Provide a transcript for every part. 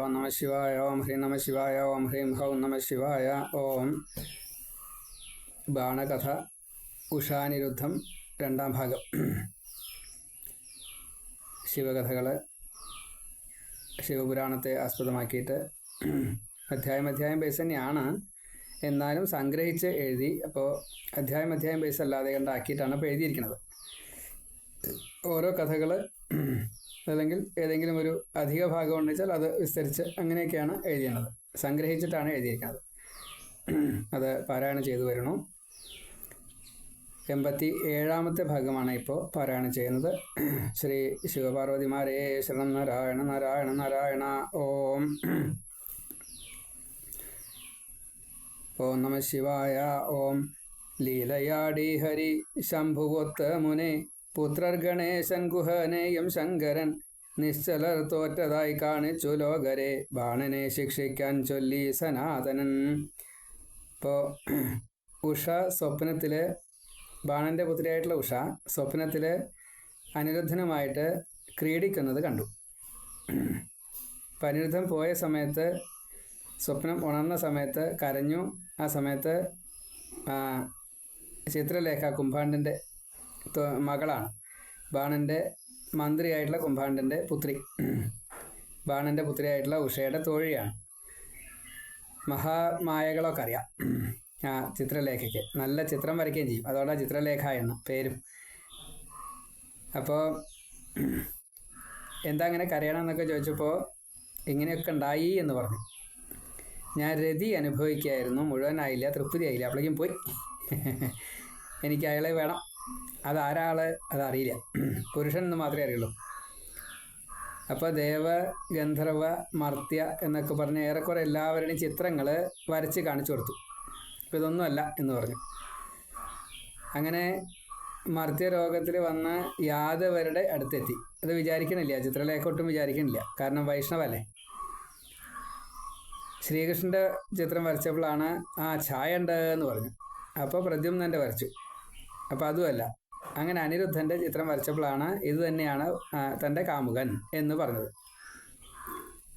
ഓം നമ ശിവായ ഓം ഹ്രീം നമ ശിവായ ഓം ഹ്രീം ഹൗം നമ ശിവായ ഓം ബാണകഥ ഉഷാനിരുദ്ധം രണ്ടാം ഭാഗം. ശിവകഥകൾ ശിവപുരാണത്തെ ആസ്പദമാക്കിയിട്ട് അധ്യായം അധ്യായം ബേസ് തന്നെയാണ്. എന്നാലും സംഗ്രഹിച്ച് എഴുതി അപ്പോൾ അധ്യായം അധ്യായം ബേസ് അല്ലാതെ കണ്ടാക്കിയിട്ടാണ് ഇപ്പോൾ എഴുതിയിരിക്കുന്നത്. ഓരോ കഥകൾ അല്ലെങ്കിൽ ഏതെങ്കിലും ഒരു അധിക ഭാഗം ഉണ്ടെച്ചാൽ അത് വിസ്തരിച്ച് അങ്ങനെയൊക്കെയാണ് എഴുതിയത് സംഗ്രഹിച്ചിട്ടാണ് എഴുതിയിരിക്കുന്നത് അത് പാരായണം ചെയ്തു വരണം. എൺപത്തി ഏഴാമത്തെ ഭാഗമാണ് ഇപ്പോൾ പാരായണം ചെയ്യുന്നത്. ശ്രീ ശിവപാർവതിമാരേ ശരണം നാരായണ നാരായണ നാരായണ ഓം. ഓം നമ ശിവായ ഓം ലീലയാടി ഹരി. ശംഭുവൊത്ത മുനെ പുത്രർ ഗണേശൻ ഗുഹനേയം ശങ്കരൻ നിശ്ചലർ തോറ്റതായി കാണിച്ചു ലോകരെ. ബാണനെ ശിക്ഷിക്കാൻ ചൊല്ലി സനാതനൻ. ഇപ്പോൾ ഉഷ സ്വപ്നത്തിൽ ബാണന്റെ പുത്രിയായിട്ടുള്ള ഉഷ സ്വപ്നത്തിൽ അനിരുദ്ധനുമായിട്ട് ക്രീഡിക്കുന്നത് കണ്ടു. അപ്പം പോയ സമയത്ത് സ്വപ്നം ഉണർന്ന സമയത്ത് കരഞ്ഞു. ആ സമയത്ത് ചിത്രലേഖ കുംഭാണ്ടന്റെ മകളാണ്. ബാണന്റെ മന്ത്രിയായിട്ടുള്ള കുംഭാണ്ടന്റെ പുത്രി. ബാണന്റെ പുത്രിയായിട്ടുള്ള ഉഷയുടെ തോഴിയാണ്. മഹാമായകളൊക്കെ അറിയാം. ആ ചിത്രലേഖയ്ക്ക്. നല്ല ചിത്രം വരയ്ക്കുകയും ചെയ്യും. അതോടെ ചിത്രലേഖ എന്ന പേരും. അപ്പോൾ എന്താ അങ്ങനെ കരയണം എന്നൊക്കെ ചോദിച്ചപ്പോൾ ഇങ്ങനെയൊക്കെ ഉണ്ടായി എന്ന് പറഞ്ഞു. ഞാൻ രതി അനുഭവിക്കായിരുന്നു മുഴുവനായില്ല തൃപ്തിയായില്ല. അപ്പോഴേക്കും പോയി. എനിക്ക് അയാളെ വേണം. അതാരാൾ അതറിയില്ല. പുരുഷൻ എന്ന് മാത്രമേ അറിയുള്ളൂ. അപ്പോൾ ദേവ ഗന്ധർവ മർത്യ എന്നൊക്കെ പറഞ്ഞ് ഏറെക്കുറെ എല്ലാവരുടെയും ചിത്രങ്ങൾ വരച്ച് കാണിച്ചു കൊടുത്തു. അപ്പോൾ ഇതൊന്നുമല്ല എന്ന് പറഞ്ഞു. അങ്ങനെ മർത്യ രോഗത്തിൽ വന്ന യാദവരുടെ അടുത്തെത്തി. അത് വിചാരിക്കണില്ല. ചിത്രലേഖൊട്ടും വിചാരിക്കണില്ല. കാരണം വൈഷ്ണവല്ലേ ശ്രീകൃഷ്ണന്റെ ചിത്രം വരച്ചപ്പോഴാണ് ആ ഛായ ഉണ്ട് എന്ന് പറഞ്ഞു. അപ്പോൾ പ്രദ്യുമ്നന്റെ വരച്ചു. അപ്പോൾ അതുമല്ല. അങ്ങനെ അനിരുദ്ധന്റെ ചിത്രം വരച്ചപ്പോഴാണ് ഇത് തന്നെയാണ് തന്റെ കാമുകൻ എന്ന് പറഞ്ഞത്.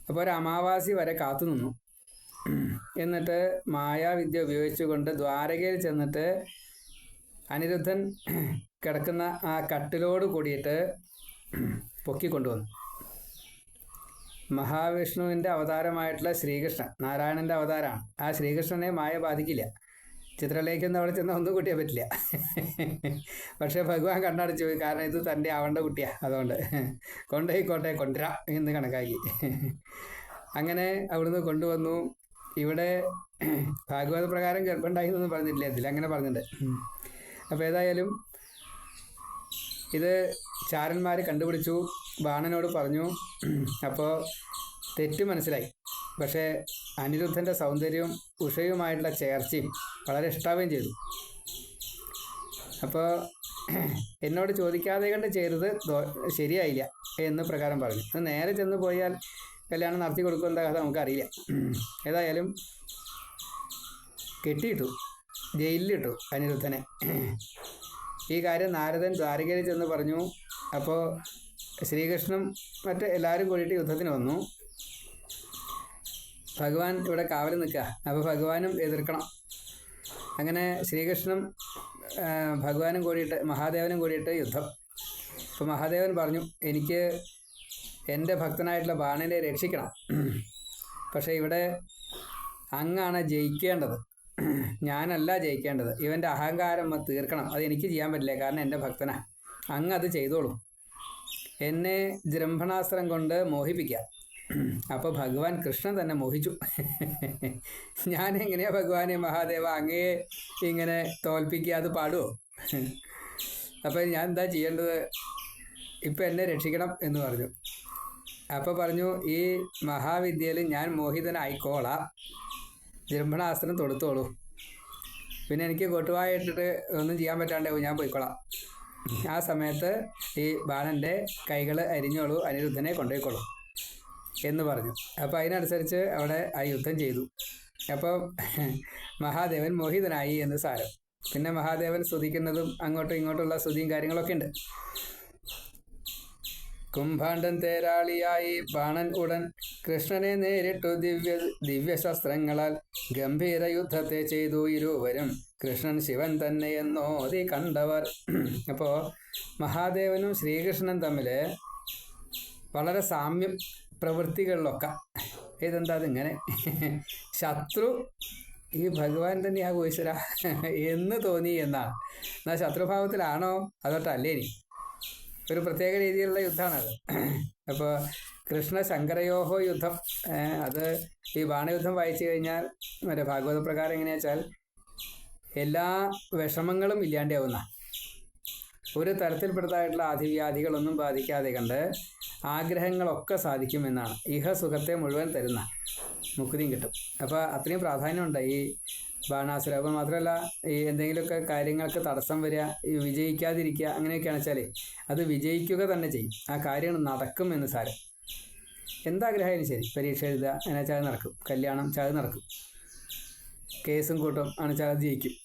അപ്പോൾ ഒരു അമാവാസി വരെ കാത്തുനിന്നു എന്നിട്ട് മായാവിദ്യ ഉപയോഗിച്ചുകൊണ്ട് ദ്വാരകയിൽ ചെന്നിട്ട് അനിരുദ്ധൻ കിടക്കുന്ന ആ കട്ടിലോട് കൂടിയിട്ട് പൊക്കിക്കൊണ്ടുവന്നു. മഹാവിഷ്ണുവിന്റെ അവതാരമായിട്ടുള്ള ശ്രീകൃഷ്ണൻ നാരായണന്റെ അവതാരമാണ്. ആ ശ്രീകൃഷ്ണനെ മായ ബാധിക്കില്ല. ചിത്രലേഖൊന്നും അവിടെ ചെന്നാൽ ഒന്നും കൂട്ടിയാൽ പറ്റില്ല. പക്ഷേ ഭഗവാൻ കണ്ണടച്ചു പോയി. കാരണം ഇത് തന്റെ ആവേണ്ട കുട്ടിയാണ് അതുകൊണ്ട് കൊണ്ടുപോയിക്കോട്ടെ കൊണ്ടുവരാ എന്ന് കണക്കാക്കി. അങ്ങനെ അവിടുന്ന് കൊണ്ടുവന്നു. ഇവിടെ ഭാഗവത പ്രകാരം ഗർഭുണ്ടായി എന്നൊന്നും പറഞ്ഞിട്ടില്ല. ഇതിൽ അങ്ങനെ പറഞ്ഞിട്ടുണ്ട്. അപ്പോൾ ഏതായാലും ഇത് ചാരന്മാർ കണ്ടുപിടിച്ചു. ബാണനോട് പറഞ്ഞു. അപ്പോൾ തെറ്റ് മനസ്സിലായി. പക്ഷേ അനിരുദ്ധന്റെ സൗന്ദര്യവും ഉഷയുമായിട്ടുള്ള ചേർച്ചയും വളരെ ഇഷ്ടാവുകയും ചെയ്തു. അപ്പോൾ എന്നോട് ചോദിക്കാതെ കണ്ട് ചെയ്തത് ശരിയായില്ല എന്ന് പ്രകാരം പറഞ്ഞു. അത് നേരെ ചെന്ന് പോയാൽ കല്യാണം നടത്തി കൊടുക്കുന്ന കഥ നമുക്കറിയില്ല. ഏതായാലും കെട്ടിയിട്ടു ജയിലിലിട്ടു അനിരുദ്ധനെ. ഈ കാര്യം നാരദൻ ദ്വാരകയിൽ ചെന്ന് പറഞ്ഞു. അപ്പോൾ ശ്രീകൃഷ്ണൻ മറ്റ് എല്ലാവരും കൂടിയിട്ട് യുദ്ധത്തിന് വന്നു. ഭഗവാൻ ഇവിടെ കാവൽ നിൽക്കുക. അപ്പോൾ ഭഗവാനും എതിർക്കണം. അങ്ങനെ ശ്രീകൃഷ്ണനും ഭഗവാനും കൂടിയിട്ട് മഹാദേവനും കൂടിയിട്ട് യുദ്ധം. അപ്പോൾ മഹാദേവൻ പറഞ്ഞു എനിക്ക് എന്റെ ഭക്തനായിട്ടുള്ള ബാണനെ രക്ഷിക്കണം. പക്ഷേ ഇവിടെ അങ്ങാണ് ജയിക്കേണ്ടത്. ഞാനല്ല ജയിക്കേണ്ടത്. ഇവന്റെ അഹങ്കാരം തീർക്കണം. അത് എനിക്ക് ചെയ്യാൻ പറ്റില്ല. കാരണം എന്റെ ഭക്തനാണ് അങ്ങ് അത് ചെയ്തോളൂ. എന്നെ ജൃംഭണാസ്ത്രം കൊണ്ട് മോഹിപ്പിക്കുക. അപ്പോൾ ഭഗവാൻ കൃഷ്ണൻ തന്നെ മോഹിച്ചു. ഞാൻ എങ്ങനെയാ ഭഗവാനെ മഹാദേവ അങ്ങേ ഇങ്ങനെ തോൽപ്പിക്കുക അത് പാടുമോ അപ്പോൾ ഞാൻ എന്താ ചെയ്യേണ്ടത്? ഇപ്പം എന്നെ രക്ഷിക്കണം എന്ന് പറഞ്ഞു. അപ്പോൾ പറഞ്ഞു ഈ മഹാവിദ്യയിൽ ഞാൻ മോഹിതനായിക്കോളാം. ജൃംഭണാസ്ത്രം തൊടുത്തോളൂ. പിന്നെ എനിക്ക് കൊട്ടുവായിട്ടിട്ട് ഒന്നും ചെയ്യാൻ പറ്റാണ്ടേ ഞാൻ പോയിക്കോളാം. ആ സമയത്ത് ഈ ബാണന്റെ കൈകൾ അരിഞ്ഞോളൂ അനിരുദ്ധനെ കൊണ്ടുപോയിക്കോളൂ. എന്ന് പറഞ്ഞു. അപ്പോൾ അതിനനുസരിച്ച് അവിടെ ആ യുദ്ധം ചെയ്തു. അപ്പോൾ മഹാദേവൻ മോഹിതനായി എന്ന് സാരം. പിന്നെ മഹാദേവൻ സ്തുതിക്കുന്നതും അങ്ങോട്ടും ഇങ്ങോട്ടുള്ള സ്തുതിയും കാര്യങ്ങളൊക്കെ ഉണ്ട്. കുംഭാണ്ഡൻ തേരാളിയായി ബാണൻ ഉടൻ കൃഷ്ണനെ നേരിട്ടു ദിവ്യ ദിവ്യശസ്ത്രങ്ങളാൽ ഗംഭീര യുദ്ധത്തെ ചെയ്തു ഇരുവരും. കൃഷ്ണൻ ശിവൻ തന്നെ എന്നോതി കണ്ടവർ. അപ്പോൾ മഹാദേവനും ശ്രീകൃഷ്ണൻ തമ്മിൽ വളരെ സാമ്യം പ്രവൃത്തികളിലൊക്കെ. ഇതെന്താ അതിങ്ങനെ? ശത്രു ഈ ഭഗവാൻ തന്നെയാകും ഈശ്വര. എന്ന് തോന്നി എന്നാണ് എന്നാൽ ശത്രുഭാവത്തിലാണോ അതോട്ടല്ലേ ഇനി? ഒരു പ്രത്യേക രീതിയിലുള്ള യുദ്ധമാണത്. അപ്പോൾ കൃഷ്ണ ശങ്കരയോഹോ യുദ്ധം അത് ഈ ബാണയുദ്ധം വായിച്ചു കഴിഞ്ഞാൽ മറ്റേ ഭാഗവത പ്രകാരം എങ്ങനെയാ വെച്ചാൽ എല്ലാ വിഷമങ്ങളും ഇല്ലാണ്ടാവുന്ന ഒരു തരത്തിൽപ്പെടുത്തായിട്ടുള്ള ആധിവ്യാധികളൊന്നും ബാധിക്കാതെ കണ്ട് ആഗ്രഹങ്ങളൊക്കെ സാധിക്കുമെന്നാണ്. ഇഹ സുഖത്തെ മുഴുവൻ തരുന്ന മുക്തിയും കിട്ടും. അപ്പോൾ അത്രയും പ്രാധാന്യമുണ്ട് ഈ ബാണാസുര. അപ്പോൾ മാത്രമല്ല ഈ എന്തെങ്കിലുമൊക്കെ കാര്യങ്ങൾക്ക് തടസ്സം വരിക ഈ വിജയിക്കാതിരിക്കുക അങ്ങനെയൊക്കെയാണ് വെച്ചാൽ അത് വിജയിക്കുക തന്നെ ചെയ്യും. ആ കാര്യങ്ങൾ നടക്കും എന്ന് സാരം. എന്താഗ്രഹമായാലും ശരി. പരീക്ഷ എഴുതുക അങ്ങനെ വെച്ചാൽ നടക്കും. കല്യാണം അത് നടക്കും. കേസും കൂട്ടും ആണ് അത് ജയിക്കും.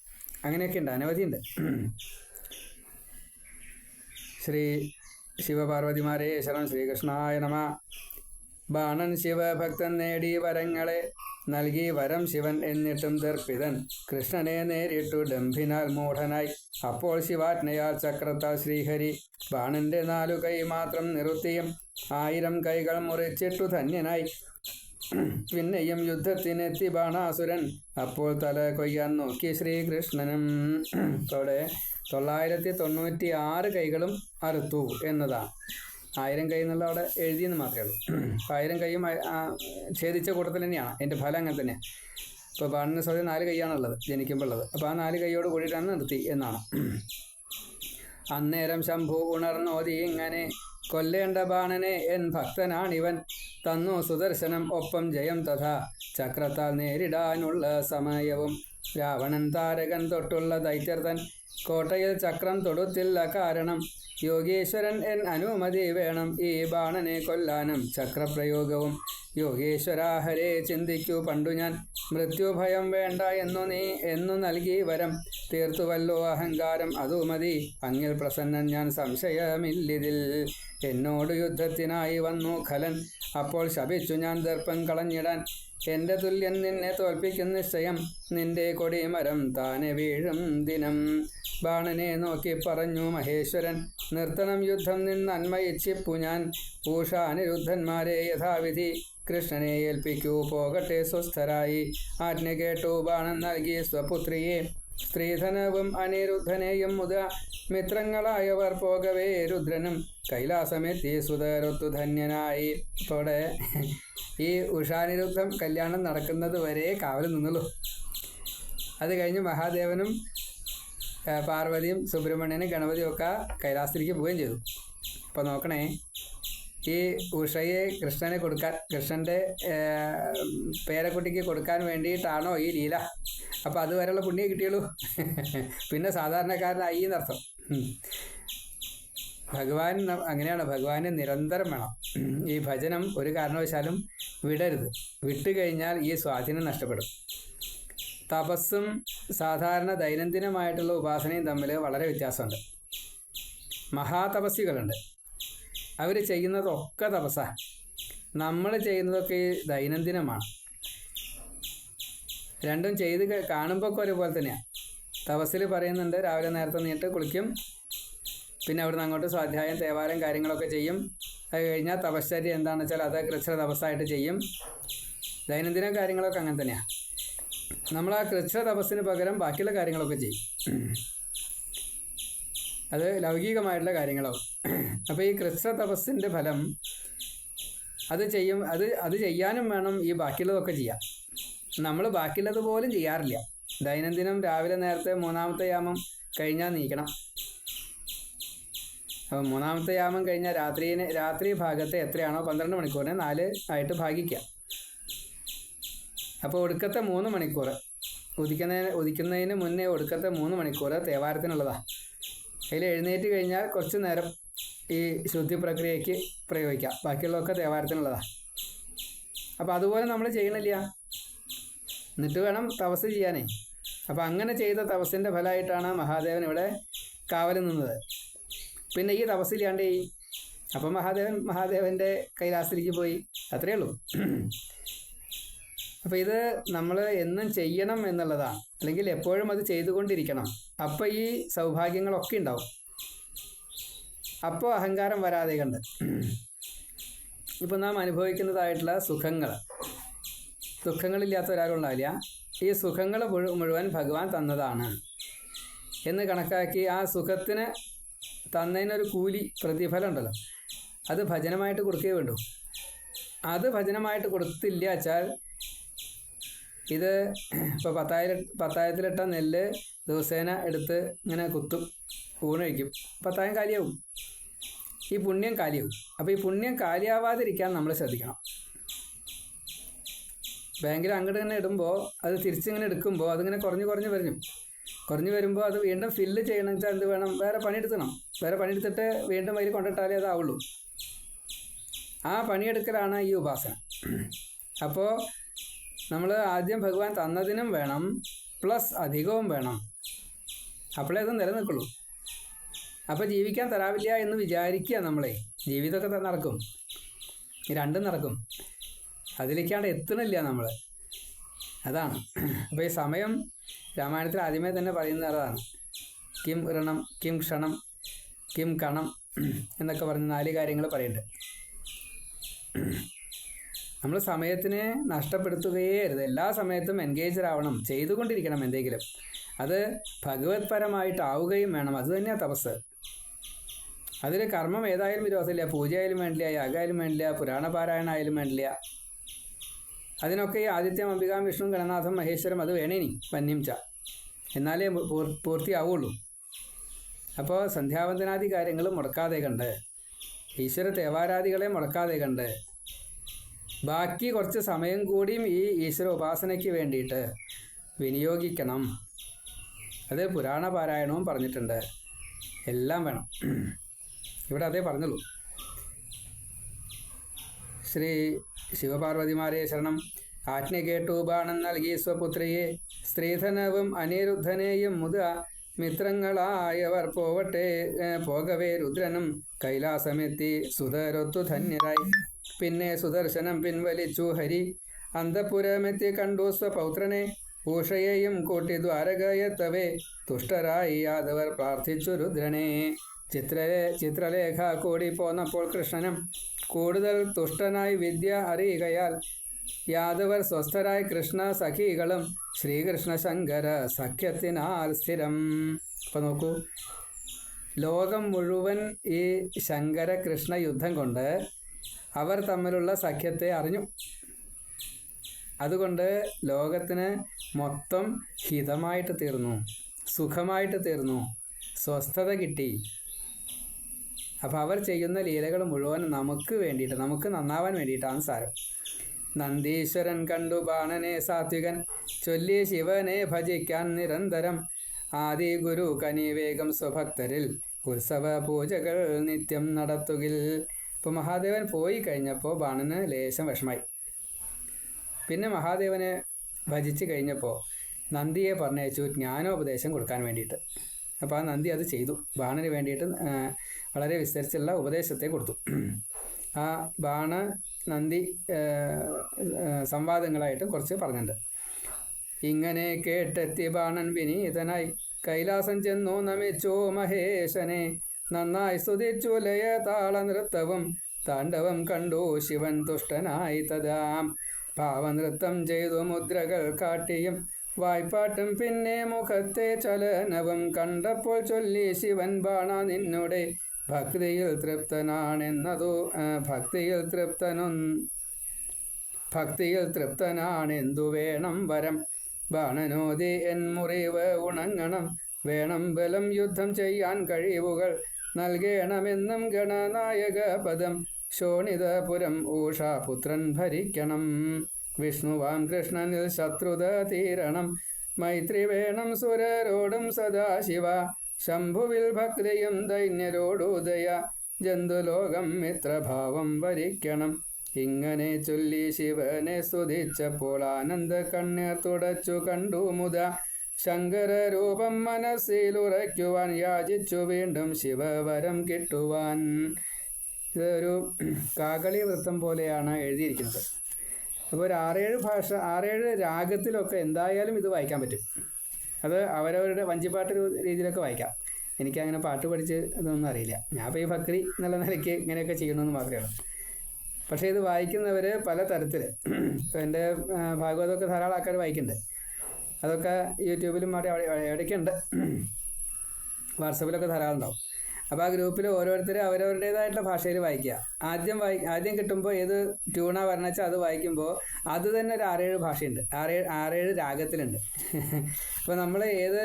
അങ്ങനെയൊക്കെ ഉണ്ട്. അനവധിയുണ്ട് ശ്രീ ശിവപാർവതിമാരെ ശരണം ശ്രീകൃഷ്ണായ നമ. ബാണൻ ശിവഭക്തൻ നേടി വരങ്ങളെ നൽകി വരം ശിവൻ എന്നിട്ടും ദർപ്പിതൻ. കൃഷ്ണനെ നേരിട്ടു ഡംഭിനാൽ മൂഢനായി. അപ്പോൾ ശിവാജ്ഞയാൽ ചക്രത്താൽ ശ്രീഹരി. ബാണന്റെ നാലു കൈ മാത്രം നിറുത്തിയും ആയിരം കൈകൾ മുറിച്ചിട്ടു ധന്യനായി. പിന്നെയും യുദ്ധത്തിനെത്തി ബാണാസുരൻ അപ്പോൾ തല കൊയ്യാൻ നോക്കി ശ്രീകൃഷ്ണനും. തോടെ തൊള്ളായിരത്തി തൊണ്ണൂറ്റി ആറ് കൈകളും അറുത്തു എന്നതാണ് ആയിരം കൈ എന്നുള്ള അവിടെ എഴുതിയെന്ന് മാത്രമേ ഉള്ളൂ. അപ്പോൾ ആയിരം കൈയും ഛേദിച്ച കൂട്ടത്തിൽ തന്നെയാണ്. എന്റെ ഫലം അങ്ങനെ തന്നെ. ഇപ്പോൾ ബാണന് സ്വയം നാല് കൈയാണുള്ളത് ജനിക്കുമ്പോൾ ഉള്ളത് അപ്പോൾ ആ നാല് കൈയോട് കൂടിയിട്ടാണ് നിർത്തി എന്നാണ്. അന്നേരം ശംഭു ഉണർന്നോതി ഇങ്ങനെ കൊല്ലേണ്ട ബാണനെ എൻ ഭക്തനാണിവൻ. തന്നു സുദർശനം ഒപ്പം ജയം തഥാ. ചക്രത്താൽ നേരിടാനുള്ള സമയവും രാവണൻ താരകൻ തൊട്ടുള്ള ദൈത്യർത്ഥൻ കോട്ടയിൽ ചക്രം തൊടുത്തില്ല കാരണം. യോഗീശ്വരൻ എൻ അനുമതി വേണം ഈ ബാണനെ കൊല്ലാനും. ചക്രപ്രയോഗവും യോഗീശ്വരാഹരെ ചിന്തിക്കൂ പണ്ടു ഞാൻ. മൃത്യുഭയം വേണ്ട എന്നു നീ എന്നു നൽകി വരം. തീർത്തുവല്ലോ അഹങ്കാരം അതു മതി അങ്ങിൽ പ്രസന്നൻ ഞാൻ സംശയമില്ലിതിൽ. എന്നോട് യുദ്ധത്തിനായി വന്നു ഖലൻ. അപ്പോൾ ശപിച്ചു ഞാൻ ദർപ്പം കളഞ്ഞിടാൻ. എന്റെ തുല്യൻ നിന്നെ തോൽപ്പിക്കും നിശ്ചയം. നിന്റെ കൊടിമരം താനെ വീഴും ദിനം. ബാണനെ നോക്കി പറഞ്ഞു മഹേശ്വരൻ. നിർത്തണം യുദ്ധം നിന്ന് അന്മയിച്ചിപ്പു ഞാൻ. ഊഷാനിരുദ്ധന്മാരെ യഥാവിധി. കൃഷ്ണനെ ഏൽപ്പിക്കൂ പോകട്ടെ സ്വസ്ഥരായി. ആജ്ഞ കേട്ടു ബാണൻ നൽകി സ്വപുത്രിയെ. സ്ത്രീധനവും അനിരുദ്ധനെയും മുത മിത്രങ്ങളായവർ പോകവേ രുദ്രനും കൈലാസമെത്തി സുതരൊത്തു ധന്യനായി. ഇപ്പോടെ ഈ ഉഷാനിരുദ്ധം കല്യാണം നടക്കുന്നത് വരെ കാവൽ നിന്നുള്ളൂ. അത് കഴിഞ്ഞ് മഹാദേവനും പാർവതിയും സുബ്രഹ്മണ്യനും ഗണപതിയും ഒക്കെ കൈലാസത്തിലേക്ക് പോവുകയും ചെയ്തു. അപ്പോൾ നോക്കണേ ഈ ഉഷയെ കൃഷ്ണനെ കൊടുക്കാൻ കൃഷ്ണന്റെ പേരക്കുട്ടിക്ക് കൊടുക്കാൻ വേണ്ടിയിട്ടാണോ ഈ ലീല? അപ്പോൾ അതുവരെയുള്ള പുണ്യം കിട്ടിയുള്ളൂ. പിന്നെ സാധാരണക്കാരനായി എന്നർത്ഥം. ഭഗവാൻ അങ്ങനെയാണ്. ഭഗവാന് നിരന്തരം വേണം. ഈ ഭജനം ഒരു കാരണവശാലും വിടരുത്. വിട്ടു കഴിഞ്ഞാൽ ഈ സ്വാധീനം നഷ്ടപ്പെടും. തപസ്സും സാധാരണ ദൈനംദിനമായിട്ടുള്ള ഉപാസനയും തമ്മിൽ വളരെ വ്യത്യാസമുണ്ട്. മഹാതപസ്വികളുണ്ട് അവർ ചെയ്യുന്നതൊക്കെ തപസ്സാണ് നമ്മൾ ചെയ്യുന്നതൊക്കെ ഈ ദൈനംദിനമാണ്. രണ്ടും ചെയ്ത് കാണുമ്പോൾ ഒക്കെ ഒരുപോലെ തന്നെയാണ് തപസ്സിൽ പറയുന്നുണ്ട് രാവിലെ നേരത്തെ നീട്ട് കുളിക്കും പിന്നെ അവിടുന്ന് അങ്ങോട്ട് സ്വാധ്യായം തേവാരം കാര്യങ്ങളൊക്കെ ചെയ്യും. അത് കഴിഞ്ഞാൽ തപശ്ചര്യ എന്താണെന്ന് വെച്ചാൽ അത് കൃച്ഛ്ര തപസ്സായിട്ട് ചെയ്യും. ദൈനംദിന കാര്യങ്ങളൊക്കെ അങ്ങനെ തന്നെയാണ് നമ്മൾ ആ കൃച്ഛ്ര തപസ്സിന് പകരം ബാക്കിയുള്ള കാര്യങ്ങളൊക്കെ ചെയ്യും. അത് ലൗകികമായിട്ടുള്ള കാര്യങ്ങളാവും. അപ്പോൾ ഈ കൃച്ഛ്ര തപസ്സിന്റെ ഫലം അത് ചെയ്യും അത് അത് ചെയ്യാനും വേണം ഈ ബാക്കിയുള്ളതൊക്കെ ചെയ്യാം നമ്മൾ ബാക്കിയുള്ളത് പോലും ചെയ്യാറില്ല. ദൈനംദിനം രാവിലെ നേരത്തെ മൂന്നാമത്തെ യാമം കഴിഞ്ഞാൽ നീക്കണം. അപ്പോൾ മൂന്നാമത്തെ യാമം കഴിഞ്ഞാൽ രാത്രിന് രാത്രി ഭാഗത്തെ എത്രയാണോ പന്ത്രണ്ട് മണിക്കൂറിനെ നാല് ആയിട്ട് ഭാഗിക്കുക. അപ്പോൾ ഒടുക്കത്തെ മൂന്ന് മണിക്കൂർ ഉദിക്കുന്നതിന് ഉദിക്കുന്നതിന് മുന്നേ ഒടുക്കത്തെ മൂന്ന് മണിക്കൂർ തേവാരത്തിനുള്ളതാണ് അതിൽ എഴുന്നേറ്റ് കഴിഞ്ഞാൽ കുറച്ച് നേരം ഈ ശുദ്ധി പ്രക്രിയയ്ക്ക് പ്രയോഗിക്കാം. ബാക്കിയുള്ളതൊക്കെ ദേവാരത്തിനുള്ളതാണ് അപ്പോൾ അതുപോലെ നമ്മൾ ചെയ്യണില്ല എന്നിട്ട് വേണം തപസ് ചെയ്യാനേ. അപ്പോൾ അങ്ങനെ ചെയ്ത തപസ്സിന്റെ ഫലമായിട്ടാണ് മഹാദേവൻ ഇവിടെ കാവൽ നിന്നത്. പിന്നെ ഈ തപസ്സില്ലാണ്ട് അപ്പം മഹാദേവൻ മഹാദേവന്റെ കൈലാസത്തിലേക്ക് പോയി. അത്രയേ ഉള്ളൂ. അപ്പോൾ ഇത് നമ്മൾ എന്നും ചെയ്യണം എന്നുള്ളതാണ് അല്ലെങ്കിൽ എപ്പോഴും അത് ചെയ്തുകൊണ്ടിരിക്കണം. അപ്പം ഈ സൗഭാഗ്യങ്ങളൊക്കെ ഉണ്ടാവും. അപ്പോൾ അഹങ്കാരം വരാതെ കണ്ട്. ഇപ്പം നാം അനുഭവിക്കുന്നതായിട്ടുള്ള സുഖങ്ങൾ. ദുഃഖങ്ങളില്ലാത്ത ഒരാളുണ്ടാവില്ല ഈ സുഖങ്ങൾ മുഴുവൻ ഭഗവാൻ തന്നതാണ്. എന്ന് കണക്കാക്കി ആ സുഖത്തിന് തന്നതിനൊരു കൂലി പ്രതിഫലം ഉണ്ടല്ലോ അത് ഭജനമായിട്ട് കൊടുക്കേ വേണ്ടു. അത് ഭജനമായിട്ട് കൊടുത്തില്ല വെച്ചാൽ ഇത് ഇപ്പോൾ പത്തായിരം പത്തായിരത്തിലിട്ട നെല്ല് ദിവസേന എടുത്ത് ഇങ്ങനെ കുത്തും ഊണഴിക്കും പത്തായം കാലിയാവും. ഈ പുണ്യം കാലിയാവും. അപ്പോൾ ഈ പുണ്യം കാലിയാവാതിരിക്കാൻ നമ്മൾ ശ്രദ്ധിക്കണം. ബാങ്കിൽ അങ്ങോട്ട് തന്നെ ഇടുമ്പോൾ അത് തിരിച്ചിങ്ങനെ എടുക്കുമ്പോൾ അതിങ്ങനെ കുറഞ്ഞ് കുറഞ്ഞ് വരും. കുറഞ്ഞ് വരുമ്പോൾ അത് വീണ്ടും ഫില്ല് ചെയ്യണം വെച്ചാൽ എന്ത് വേണം? വേറെ പണിയെടുക്കണം. വേറെ പണിയെടുത്തിട്ട് വീണ്ടും അതിൽ കൊണ്ടിട്ടാലേ അതാവുള്ളൂ ആ പണിയെടുക്കലാണ് ഈ ഉപാസന. അപ്പോൾ നമ്മൾ ആദ്യം ഭഗവാൻ തന്നതിനും വേണം പ്ലസ് അധികവും വേണം. അപ്പോഴേ അത് നിലനിൽക്കുള്ളൂ. അപ്പോൾ ജീവിക്കാൻ തരാവില്ല എന്ന് വിചാരിക്കുക നമ്മളെ. ജീവിതമൊക്കെ നടക്കും. രണ്ടും നടക്കും. അതിലേക്കാണ്ട് എത്തണില്ല നമ്മൾ അതാണ്. അപ്പോൾ ഈ സമയം രാമായണത്തിൽ ആദ്യമേ തന്നെ പറയുന്ന അതാണ്. കിം ഋണം കിം ക്ഷണം കിം കണം എന്നൊക്കെ പറഞ്ഞ് നാല് കാര്യങ്ങൾ പറയുന്നുണ്ട് നമ്മൾ സമയത്തിനെ നഷ്ടപ്പെടുത്തുകയേ അരുത്. എല്ലാ സമയത്തും എൻഗേജ്ഡ് ആവണം. ചെയ്തുകൊണ്ടിരിക്കണം എന്തെങ്കിലും. അത് ഭഗവത് പരമായിട്ടാവുകയും വേണം. അത് തന്നെയാണ് തപസ്. അതിൽ കർമ്മം ഏതായാലും വിരോധമില്ല. പൂജയായാലും വേണ്ടില്ല യാഗായാലും വേണ്ടില്ല പുരാണ പാരായണമായാലും വേണ്ടില്ല. അതിനൊക്കെ ഈ ആദിത്യം അംബികാം വിഷ്ണു ഗണനാഥം മഹേശ്വരം അത് വേണേനി വന്യം ച. എന്നാലേ പൂർത്തിയാവുള്ളൂ. അപ്പോൾ സന്ധ്യാവന്തനാദി കാര്യങ്ങൾ മുടക്കാതെ കണ്ട് ഈശ്വര തേവാരാദികളെ മുടക്കാതെ കണ്ട് ബാക്കി കുറച്ച് സമയം കൂടിയും ഈ ഈശ്വര ഉപാസനയ്ക്ക് വേണ്ടിയിട്ട് വിനിയോഗിക്കണം. അത് പുരാണ പാരായണവും പറഞ്ഞിട്ടുണ്ട്. എല്ലാം വേണം. ഇവിടെ അതേ പറഞ്ഞുള്ളൂ. ശ്രീ ശിവപാർവതിമാരെ ശരണം. ആജ്ഞ കേട്ടു ബാണം നൽകി സ്വപുത്രിയെ. സ്ത്രീധനവും അനിരുദ്ധനെയും മുത മിത്രങ്ങളായവർ പോവട്ടെ പോകവേ രുദ്രനും കൈലാസമെത്തി. സുതരൊത്തു ധന്യരായി. പിന്നെ സുദർശനം പിൻവലിച്ചു ഹരി. അന്തപുരമെത്തി കണ്ടു സ്വപൗത്രനെ. ഊഷയെയും കൂട്ടി ദ്വാരകയെത്തവേ. തുഷ്ടരായി യാദവർ പ്രാർത്ഥിച്ചു രുദ്രനെ. ചിത്രലേ ചിത്രലേഖ കൂടി പോന്നപ്പോൾ കൃഷ്ണനും കൂടുതൽ തുഷ്ടനായി വിദ്യ അറിയുകയാൽ യാദവർ സ്വസ്ഥരായി കൃഷ്ണ സഖികളും ശ്രീകൃഷ്ണ ശങ്കര സഖ്യത്തിനാൽ സ്ഥിരം. ഇപ്പൊ നോക്കൂ. ലോകം മുഴുവൻ ഈ ശങ്കര കൃഷ്ണ യുദ്ധം കൊണ്ട് അവർ തമ്മിലുള്ള സഖ്യത്തെ അറിഞ്ഞു. അതുകൊണ്ട് ലോകത്തിന് മൊത്തം ഹിതമായിട്ട് തീർന്നു സുഖമായിട്ട് തീർന്നു സ്വസ്ഥത കിട്ടി. അപ്പോൾ അവർ ചെയ്യുന്ന ലീലകൾ മുഴുവൻ നമുക്ക് വേണ്ടിയിട്ട് നമുക്ക് നന്നാവാൻ വേണ്ടിയിട്ടാണ് സാരം. നന്ദീശ്വരൻ കണ്ടു ബാണനെ സാത്വികൻ ചൊല്ലി ശിവനെ ഭജിക്കാൻ നിരന്തരം. ആദി ഗുരു കനിവേഗം സ്വഭക്തരിൽ ഉത്സവ പൂജകൾ നിത്യം നടത്തുകിൽ. ഇപ്പോൾ മഹാദേവൻ പോയി കഴിഞ്ഞപ്പോൾ ബാണന് ലേശം വിഷമായി. പിന്നെ മഹാദേവനെ ഭജിച്ചു കഴിഞ്ഞപ്പോൾ നന്ദിയെ പറഞ്ഞയച്ചു ജ്ഞാനോപദേശം കൊടുക്കാൻ വേണ്ടിയിട്ട്. അപ്പോൾ ആ നന്ദി അത് ചെയ്തു. ബാണന് വേണ്ടിയിട്ട് വളരെ വിസ്തരിച്ചുള്ള ഉപദേശത്തെ കൊടുത്തു. ആ ബാണ നന്ദി സംവാദങ്ങളായിട്ടും കുറച്ച് പറഞ്ഞിട്ടുണ്ട്. ഇങ്ങനെ കേട്ടെത്തി ബാണൻ വിനീതനായി കൈലാസം ചെന്നു നമിച്ചോ മഹേശനെ. നന്നായി സ്തുതിച്ചു ലയ താള നൃത്തവും താണ്ഡവം കണ്ടു ശിവൻ തുഷ്ടനായി തഥാം. ഭാവനൃത്തം ചെയ്തു മുദ്രകൾ കാട്ടിയും വായ്പാട്ടും പിന്നെ മുഖത്തെ ചലനവും കണ്ടപ്പോൾ ചൊല്ലി ശിവൻ ബാണ നിന്നുടെ ഭക്തിയിൽ തൃപ്തനാണെന്നതു ഭക്തിയിൽ തൃപ്തനൊ ഭക്തിയിൽ തൃപ്തനാണെന്തു വേണം വരം? ബാണനോതി എൻ മുറിവ് ഉണങ്ങണം വേണം ബലം യുദ്ധം ചെയ്യാൻ കഴിവുകൾ നൽകണമെന്നും ഗണനായക പദം ശോണിതപുരം ഊഷാപുത്രൻ ഭരിക്കണം. വിഷ്ണുവാം കൃഷ്ണനിൽ ശത്രുത തീരണം. മൈത്രി വേണം സുരരോടും സദാശിവ. ശംഭുവിൽ ഭക്തിയും ദൈന്യരോടുദയ ജന്തുലോകം മിത്രഭാവം വരിക്കണം. ഇങ്ങനെ ചൊല്ലി ശിവനെ സ്തുതിച്ചപ്പോൾ ആനന്ദ കണ്ണീർ തുടച്ചു കണ്ടു മുത. ശങ്കര രൂപം മനസ്സിലുറയ്ക്കുവാൻ യാചിച്ചു വീണ്ടും ശിവവരം കിട്ടുവാൻ. ഇത് ഒരു കാകളി വൃത്തം പോലെയാണ് എഴുതിയിരിക്കുന്നത്. അപ്പോൾ ഒരു ആറേഴ് ഭാഷ ആറേഴ് രാഗത്തിലൊക്കെ എന്തായാലും ഇത് വായിക്കാൻ പറ്റും. അത് അവരവരുടെ വഞ്ചിപ്പാട്ട് രീതിയിലൊക്കെ വായിക്കാം. എനിക്കങ്ങനെ പാട്ട് പഠിച്ച് ഇതൊന്നും അറിയില്ല. ഞാൻ ഇപ്പോൾ ഈ ഭക്തി എന്നുള്ള നിലയ്ക്ക് ഇങ്ങനെയൊക്കെ ചെയ്യണമെന്ന് മാത്രമേ ഉള്ളൂ. പക്ഷേ ഇത് വായിക്കുന്നവർ പല തരത്തിൽ എന്റെ ഭാഗവതമൊക്കെ ധാരാളം ആൾക്കാർ വായിക്കുന്നുണ്ട്. അതൊക്കെ യൂട്യൂബിലും അവിടെ എവിടെയൊക്കെ ഉണ്ട് വാട്സപ്പിലൊക്കെ ധാരാളം ഉണ്ടാവും. അപ്പോൾ ആ ഗ്രൂപ്പിൽ ഓരോരുത്തർ അവരവരുടേതായിട്ടുള്ള ഭാഷയിൽ വായിക്കുക ആദ്യം വായി ആദ്യം കിട്ടുമ്പോൾ ഏത് ട്യൂണാ വരണം അത് വായിക്കുമ്പോൾ അത് തന്നെ ഒരു ആറേഴ് ഭാഷയുണ്ട്. ആറേഴ് ആറേഴ് രാഗത്തിലുണ്ട്. അപ്പോൾ നമ്മൾ ഏത്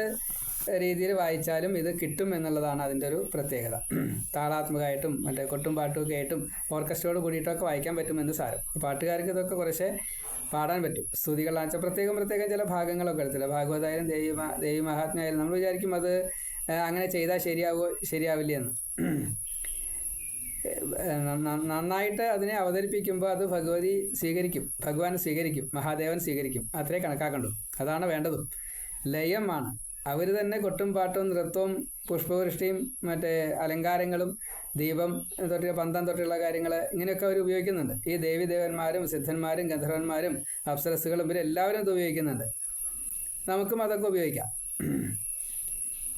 രീതിയിൽ വായിച്ചാലും ഇത് കിട്ടും എന്നുള്ളതാണ് അതിന്റെ ഒരു പ്രത്യേകത. താളാത്മകമായിട്ടും മറ്റേ കൊട്ടും പാട്ടും ഒക്കെ ആയിട്ടും ഓർക്കസ്ട്രയോട് കൂടിയിട്ടൊക്കെ വായിക്കാൻ പറ്റുമെന്ന് സാരം. പാട്ടുകാർക്ക് ഇതൊക്കെ കുറേശ്ശെ പാടാൻ പറ്റും. സ്തുതികളാണെന്ന് വെച്ചാൽ പ്രത്യേകം പ്രത്യേകം ചില ഭാഗങ്ങളൊക്കെ എടുത്തില്ല ഭാഗവതായാലും ദേവി ദേവി മഹാത്മയായാലും നമ്മൾ വിചാരിക്കും അത് അങ്ങനെ ചെയ്താൽ ശരിയാവോ ശരിയാവില്ല എന്ന് നന്നായിട്ട് അതിനെ അവതരിപ്പിക്കുമ്പോൾ അത് ഭഗവതി സ്വീകരിക്കും ഭഗവാൻ സ്വീകരിക്കും മഹാദേവൻ സ്വീകരിക്കും. അത്രേ കണക്കാക്കണ്ടു. അതാണ് വേണ്ടത്. ലയമാണ്. അവർ തന്നെ കൊട്ടും പാട്ടും നൃത്തവും പുഷ്പവൃഷ്ടിയും മറ്റേ അലങ്കാരങ്ങളും ദീപം തൊട്ട് പന്തം തൊട്ടുള്ള കാര്യങ്ങൾ ഇങ്ങനെയൊക്കെ അവർ ഉപയോഗിക്കുന്നുണ്ട്. ഈ ദേവി ദേവന്മാരും സിദ്ധന്മാരും ഗന്ധർവന്മാരും അപ്സരസുകളും ഇവരെല്ലാവരും ഇത് ഉപയോഗിക്കുന്നുണ്ട്. നമുക്കും അതൊക്കെ ഉപയോഗിക്കാം.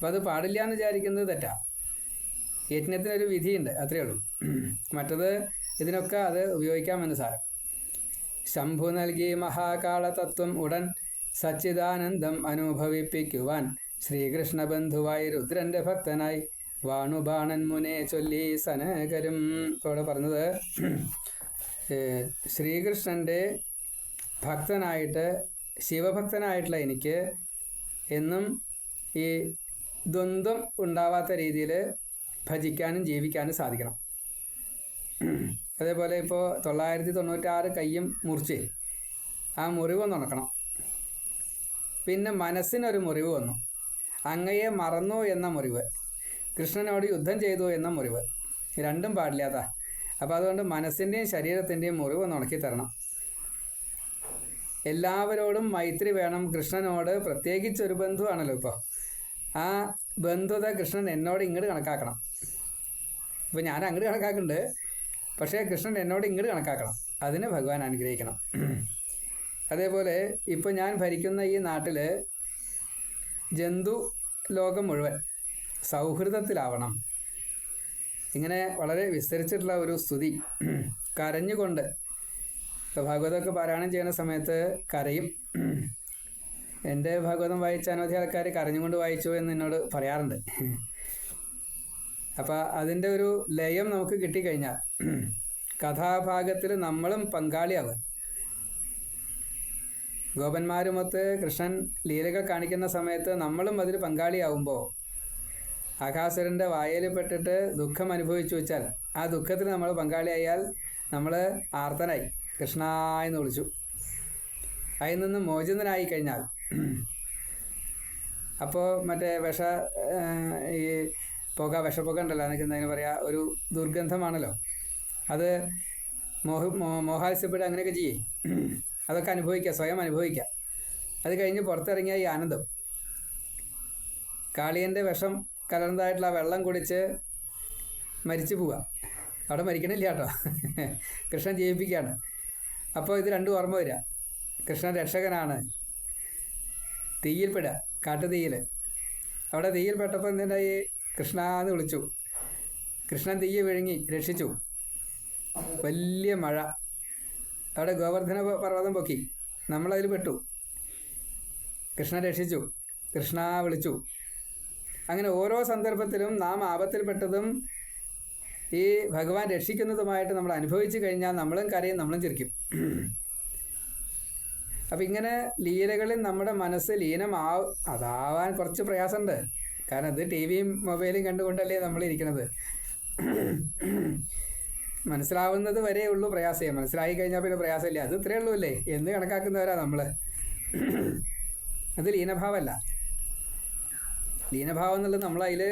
അപ്പം അത് പാടില്ല എന്ന് വിചാരിക്കുന്നത് തെറ്റാ. യജ്ഞത്തിനൊരു വിധിയുണ്ട് അത്രയേ ഉള്ളൂ. മറ്റത് ഇതിനൊക്കെ അത് ഉപയോഗിക്കാമെന്ന് സാരം. ശംഭു നൽകി മഹാകാള തത്വം ഉടൻ സച്ചിദാനന്ദം അനുഭവിപ്പിക്കുവാൻ ശ്രീകൃഷ്ണ ബന്ധുവായി രുദ്രന്റെ ഭക്തനായി വാണുബാണൻ മുനെ ചൊല്ലി സനകരും. ഇവിടെ പറഞ്ഞത് ശ്രീകൃഷ്ണന്റെ ഭക്തനായിട്ട് ശിവഭക്തനായിട്ടുള്ള എനിക്ക് എന്നും ഈ ദ്വന്ദ്വം ഉണ്ടാവാത്ത രീതിയിൽ ഭജിക്കാനും ജീവിക്കാനും സാധിക്കണം. അതേപോലെ ഇപ്പോൾ തൊള്ളായിരത്തി തൊണ്ണൂറ്റാറ് കയ്യും മുറിച്ച് ആ മുറിവ് നടക്കണം പിന്നെ മനസ്സിനൊരു മുറിവ് വന്നു. അങ്ങയെ മറന്നു എന്ന മുറിവ് കൃഷ്ണനോട് യുദ്ധം ചെയ്തു എന്ന മുറിവ് രണ്ടും പാടില്ലാത്ത. അപ്പോൾ അതുകൊണ്ട് മനസ്സിന്റെയും ശരീരത്തിന്റെയും മുറിവ് ഉണക്കി തരണം. എല്ലാവരോടും മൈത്രി വേണം. കൃഷ്ണനോട് പ്രത്യേകിച്ച് ഒരു ബന്ധുവാണല്ലോ ഇപ്പോൾ ആ ബന്ധുത കൃഷ്ണൻ എന്നോട് ഇങ്ങോട്ട് കണക്കാക്കണം. ഇപ്പം ഞാൻ അങ്ങോട്ട് കണക്കാക്കുന്നുണ്ട് പക്ഷേ കൃഷ്ണൻ എന്നോട് ഇങ്ങോട്ട് കണക്കാക്കണം. അതിന് ഭഗവാൻ അനുഗ്രഹിക്കണം. അതേപോലെ ഇപ്പോൾ ഞാൻ ഭരിക്കുന്ന ഈ നാട്ടിൽ ജന്തു ലോകം മുഴുവൻ സൗഹൃദത്തിലാവണം. ഇങ്ങനെ വളരെ വിസ്തരിച്ചിട്ടുള്ള ഒരു സ്തുതി കരഞ്ഞുകൊണ്ട് ഇപ്പോൾ പാരായണം ചെയ്യുന്ന സമയത്ത് കരയും. എന്റെ ഭാഗവതം വായിച്ച അനവധി ആൾക്കാർ കരഞ്ഞുകൊണ്ട് വായിച്ചു എന്ന് എന്നോട് പറയാറുണ്ട്. അപ്പം അതിന്റെ ഒരു ലയം നമുക്ക് കിട്ടിക്കഴിഞ്ഞാൽ കഥാഭാഗത്തിൽ നമ്മളും പങ്കാളിയാവുക. ഗോപന്മാരുമൊത്ത് കൃഷ്ണൻ ലീലകൾ കാണിക്കുന്ന സമയത്ത് നമ്മളും അതിൽ പങ്കാളിയാവുമ്പോൾ ആകാസുരന്റെ വായയിൽ പെട്ടിട്ട് ദുഃഖം അനുഭവിച്ചു വെച്ചാൽ ആ ദുഃഖത്തിൽ നമ്മൾ പങ്കാളിയായാൽ നമ്മൾ ആർത്തനായി. കൃഷ്ണായെന്ന് വിളിച്ചു. അതിൽ നിന്ന് മോചിതനായി കഴിഞ്ഞാൽ അപ്പോൾ മറ്റേ വിഷ ഈ പുക വിഷപ്പുക ഉണ്ടല്ലോ എന്നൊക്കെ എന്താ പറയാ ഒരു ദുർഗന്ധമാണല്ലോ. അത് മോഹ മോഹാത്സ്യപ്പെട്ട് അങ്ങനെയൊക്കെ ചെയ്യേ. അതൊക്കെ അനുഭവിക്കുക സ്വയം അനുഭവിക്കുക അത് കഴിഞ്ഞ് പുറത്തിറങ്ങിയ ഈ ആനന്ദം. കാളിയന്റെ വിഷം കലർന്നതായിട്ടുള്ള വെള്ളം കുടിച്ച് മരിച്ചു പോവുക അവിടെ മരിക്കണില്ല കേട്ടോ. കൃഷ്ണൻ ജീവിപ്പിക്കുകയാണ് അപ്പോൾ ഇത് രണ്ടും ഓർമ്മ വരിക കൃഷ്ണൻ രക്ഷകനാണ്. തീയിൽപ്പെടുക കാട്ടുതീയിൽ അവിടെ തീയിൽ എന്തിനായി കൃഷ്ണ എന്ന് വിളിച്ചു. കൃഷ്ണൻ തീയെ വിഴുങ്ങി രക്ഷിച്ചു. വലിയ മഴ. അവിടെ ഗോവർദ്ധന പർവതം പൊക്കി. നമ്മളതിൽ പെട്ടു. കൃഷ്ണൻ രക്ഷിച്ചു. കൃഷ്ണ വിളിച്ചു. അങ്ങനെ ഓരോ സന്ദർഭത്തിലും നാം ആപത്തിൽപ്പെട്ടതും ഈ ഭഗവാൻ രക്ഷിക്കുന്നതുമായിട്ട് നമ്മൾ അനുഭവിച്ചു കഴിഞ്ഞാൽ നമ്മളും കരയും നമ്മളും ചിരിക്കും. അപ്പം ഇങ്ങനെ ലീലകളിൽ നമ്മുടെ മനസ്സ് ലീനമാ അതാവാൻ കുറച്ച് പ്രയാസമുണ്ട് കാരണം ഇത് ടി വിയും മൊബൈലും കണ്ടുകൊണ്ടല്ലേ നമ്മൾ ഇരിക്കുന്നത് മനസ്സിലാവുന്നത് വരെ ഉള്ളൂ പ്രയാസം. മനസ്സിലായി കഴിഞ്ഞാൽ പിന്നെ പ്രയാസമില്ല. അത് ഇത്രയേ ഉള്ളൂ അല്ലേ? എന്ന് കണക്കാക്കുന്നവരാ നമ്മൾ അത് ലീനഭാവമല്ല ലീനഭാവം എന്നുള്ളത് നമ്മളതിൽ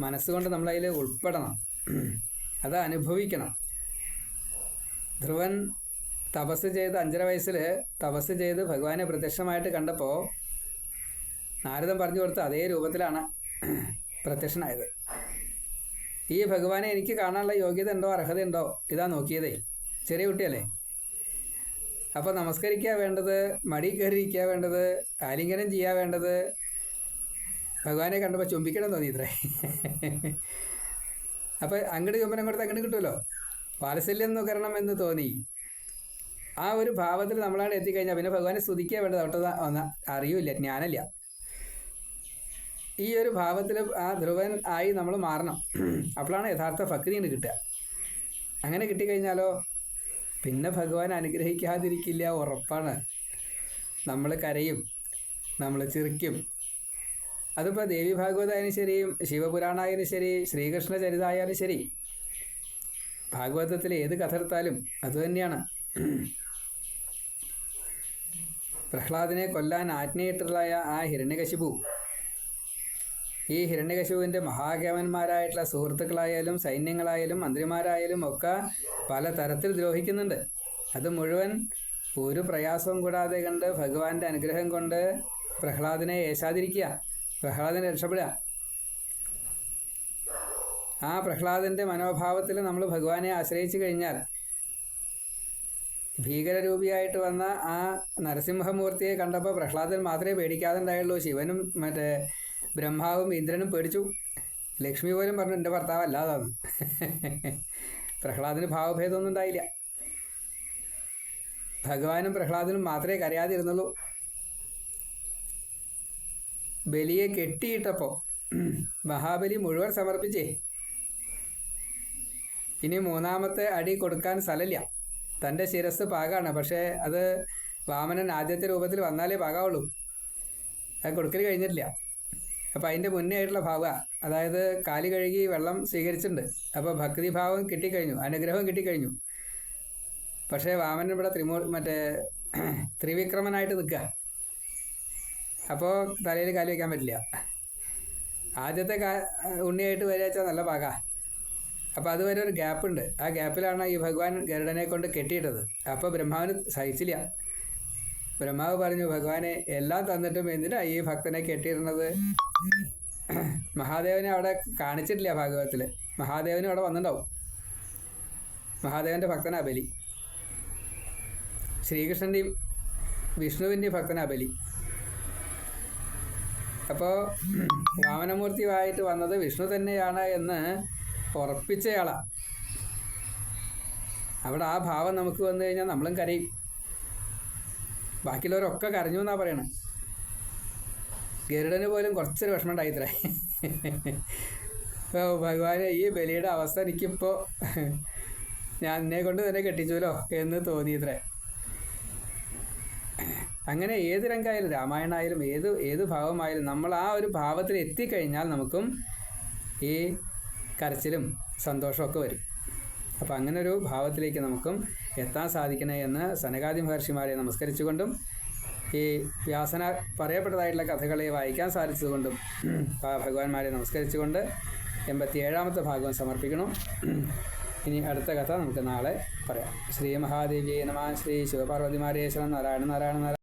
മനസ്സുകൊണ്ട് നമ്മളതിൽ ഉൾപ്പെടണം. അത് അനുഭവിക്കണം. ധ്രുവൻ തപസ് ചെയ്ത് അഞ്ചര വയസ്സിൽ തപസ് ചെയ്ത് ഭഗവാനെ പ്രത്യക്ഷമായിട്ട് കണ്ടപ്പോൾ നാരദൻ പറഞ്ഞു കൊടുത്ത അതേ രൂപത്തിലാണ് പ്രത്യക്ഷനായത്. ഈ ഭഗവാനെ എനിക്ക് കാണാനുള്ള യോഗ്യത ഉണ്ടോ അർഹത ഉണ്ടോ? ഇതാ നോക്കിയതേ. ചെറിയ കുട്ടിയല്ലേ? അപ്പോൾ നമസ്കരിക്കുക വേണ്ടത് മടി കയറിയിരിക്കുക വേണ്ടത് ആലിംഗനം ചെയ്യാ വേണ്ടത്. ഭഗവാനെ കണ്ടപ്പോൾ ചുംബിക്കണം തോന്നി ഇത്രേ. അപ്പോൾ അങ്ങോട്ട് ചുംബനം കൊടുത്ത് അങ്ങോട്ട് കിട്ടുമല്ലോ വാത്സല്യം നുകരണം എന്ന് തോന്നി. ആ ഒരു ഭാവത്തിൽ നമ്മളാണ് എത്തിക്കഴിഞ്ഞാൽ പിന്നെ ഭഗവാനെ സ്തുതിക്കുക വേണ്ടത്. അവിടെ ഒന്ന് അറിയില്ല ജ്ഞാനമില്ല. ഈ ഒരു ഭാവത്തിൽ ആ ധ്രുവൻ ആയി നമ്മൾ മാറണം. അപ്പോഴാണ് യഥാർത്ഥ ഭക്തി കിട്ടുക. അങ്ങനെ കിട്ടിക്കഴിഞ്ഞാലോ? പിന്നെ ഭഗവാൻ അനുഗ്രഹിക്കാതിരിക്കില്ല ഉറപ്പാണ്. നമ്മൾ കരയും നമ്മൾ ചിരിക്കും അതിപ്പോൾ ദേവി ഭാഗവതായാലും ശരി ശിവപുരാണായാലും ശരി ശ്രീകൃഷ്ണ ചരിതായാലും ശരി. ഭാഗവതത്തിൽ ഏത് കഥ എടുത്താലും അതുതന്നെയാണ് പ്രഹ്ലാദിനെ കൊല്ലാൻ ആജ്ഞയിട്ടതായ ആ ഹിരണ്യകശിപു. ഈ ഹിരണ്യകശുവിന്റെ മഹാകേമന്മാരായിട്ടുള്ള സുഹൃത്തുക്കളായാലും സൈന്യങ്ങളായാലും മന്ത്രിമാരായാലും ഒക്കെ പല തരത്തിൽ ദ്രോഹിക്കുന്നുണ്ട്. അത് മുഴുവൻ ഒരു പ്രയാസവും കൂടാതെ കണ്ട് ഭഗവാന്റെ അനുഗ്രഹം കൊണ്ട് പ്രഹ്ലാദിനെ ഏശാതിരിക്കുക പ്രഹ്ലാദിനെ രക്ഷപ്പെടുക. ആ പ്രഹ്ലാദിന്റെ മനോഭാവത്തിൽ നമ്മൾ ഭഗവാനെ ആശ്രയിച്ചു കഴിഞ്ഞാൽ ഭീകരരൂപിയായിട്ട് വന്ന ആ നരസിംഹമൂർത്തിയെ കണ്ടപ്പോൾ പ്രഹ്ലാദൻ മാത്രമേ പേടിക്കാതെ ഉണ്ടായുള്ളൂ ശിവനും മറ്റേ ബ്രഹ്മാവും ഇന്ദ്രനും പേടിച്ചു. ലക്ഷ്മി പോലും പറഞ്ഞു എന്റെ ഭർത്താവ് അല്ലാതാണ് പ്രഹ്ലാദിന് ഭാവഭേദമൊന്നും ഉണ്ടായില്ല. ഭഗവാനും പ്രഹ്ലാദനും മാത്രമേ കരയാതിരുന്നുള്ളൂ. ബലിയെ കെട്ടിയിട്ടപ്പോൾ മഹാബലി മുഴുവൻ സമർപ്പിച്ചേ. ഇനി മൂന്നാമത്തെ അടി കൊടുക്കാൻ സ്ഥലമില്ല. തന്റെ ശിരസ് പാകാണ്. പക്ഷേ അത് വാമനൻ ആദ്യത്തെ രൂപത്തിൽ വന്നാലേ പാകാവുള്ളൂ. അത് കൊടുക്കൽ കഴിഞ്ഞിട്ടില്ല. അപ്പോൾ അതിന്റെ മുന്നേ ആയിട്ടുള്ള ഭാവ അതായത് കാലി കഴുകി വെള്ളം സ്വീകരിച്ചിട്ടുണ്ട്. അപ്പോൾ ഭക്തിഭാവം കിട്ടിക്കഴിഞ്ഞു അനുഗ്രഹം കിട്ടിക്കഴിഞ്ഞു. പക്ഷേ വാമനൻ ഇവിടെ ത്രിമൂ മറ്റേ ത്രിവിക്രമനായിട്ട് നിൽക്കുക. അപ്പോൾ തലയിൽ കാലി വയ്ക്കാൻ പറ്റില്ല. ആദ്യത്തെ കാ ഉണ്ണിയായിട്ട് വരിക നല്ല പാക. അപ്പോൾ അതുവരെ ഒരു ഗ്യാപ്പ് ഉണ്ട്. ആ ഗ്യാപ്പിലാണ് ഈ ഭഗവാൻ ഗരുഡനെ കൊണ്ട് കെട്ടിയിട്ടത്. അപ്പോൾ ബ്രഹ്മാവിന് സഹിച്ചില്ല. ബ്രഹ്മാവ് പറഞ്ഞു ഭഗവാനെ എല്ലാം തന്നിട്ടും എന്തിനാ ഈ ഭക്തനെ കെട്ടിയിരുന്നത് മഹാദേവനെ അവിടെ കാണിച്ചിട്ടില്ല ഭാഗവതത്തിൽ മഹാദേവനും അവിടെ വന്നിട്ടുണ്ടാവും. മഹാദേവന്റെ ഭക്തനാ ബലി. ശ്രീകൃഷ്ണന്റെയും വിഷ്ണുവിന്റെയും ഭക്തനാ ബലി. അപ്പോൾ വാമനമൂർത്തിയായിട്ട് വന്നത് വിഷ്ണു തന്നെയാണ് എന്ന് ഉറപ്പിച്ചയാളാ. അവിടെ ആ ഭാവം നമുക്ക് വന്നു കഴിഞ്ഞാൽ നമ്മളും കരയും. ബാക്കിയുള്ളവരൊക്കെ കരഞ്ഞു എന്നാ പറയണത് ഗരുഡന് പോലും കുറച്ചൊരു വിഷമം ഉണ്ടായിത്രേ. അപ്പോൾ ഭഗവാനെ ഈ ബലിയുടെ അവസ്ഥ എനിക്കിപ്പോൾ ഞാൻ എന്നെ കൊണ്ട് തന്നെ കെട്ടിച്ചുല്ലോ എന്ന് തോന്നിയത്രേ. അങ്ങനെ ഏത് രംഗമായാലും രാമായണമായാലും ഏത് ഏത് ഭാവമായാലും നമ്മൾ ആ ഒരു ഭാവത്തിൽ എത്തിക്കഴിഞ്ഞാൽ നമുക്കും ഈ കരച്ചിലും സന്തോഷമൊക്കെ വരും. അപ്പോൾ അങ്ങനെ ഒരു ഭാവത്തിലേക്ക് നമുക്കും എത്താൻ സാധിക്കണേ എന്ന് സനകാദി മഹർഷിമാരെ നമസ്കരിച്ചുകൊണ്ടും ഈ വ്യാസന പറയപ്പെട്ടതായിട്ടുള്ള കഥകളെ വായിക്കാൻ സാധിച്ചതുകൊണ്ടും ഭഗവാന്മാരെ നമസ്കരിച്ചുകൊണ്ട് എൺപത്തി ഏഴാമത്തെ ഭാഗം സമർപ്പിക്കണം. ഇനി അടുത്ത കഥ നമുക്ക് നാളെ പറയാം. ശ്രീ മഹാദേവിയെ നമ ശ്രീ ശിവപാർവതിമാരേശ്വരൻ നാരായണ നാരായണ നാരായണ